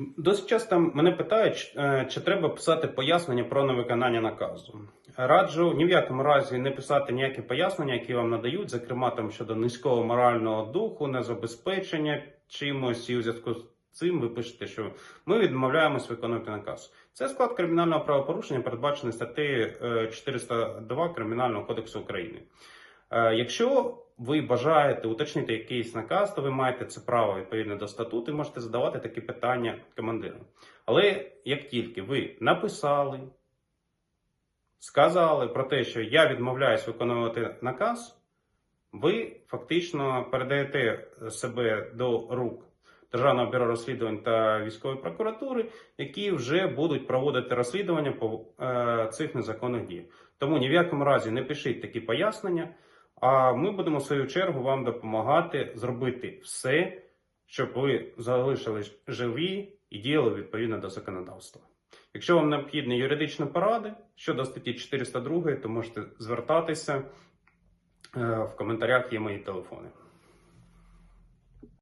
Досить часто мене питають, е, чи треба писати пояснення про невиконання наказу. Раджу ні в якому разі не писати ніякі пояснення, які вам надають, зокрема там щодо низького морального духу, незабезпечення чимось, і у зв'язку з цим ви пишете, що ми відмовляємось виконувати наказ. Це склад кримінального правопорушення, передбачений статтею е, 402 Кримінального кодексу України. Е, Якщо ви бажаєте уточнити якийсь наказ, то ви маєте це право відповідно до статуту і можете задавати такі питання командиру. Але як тільки ви написали, сказали про те, що я відмовляюсь виконувати наказ, ви фактично передаєте себе до рук Державного бюро розслідувань та військової прокуратури, які вже будуть проводити розслідування по е, цих незаконних діях. Тому ні в якому разі не пишіть такі пояснення. А ми будемо в свою чергу вам допомагати зробити все, щоб ви залишились живі і діяли відповідно до законодавства. Якщо вам необхідні юридичні поради щодо статті 402, то можете звертатися Е, в коментарях є мої телефони.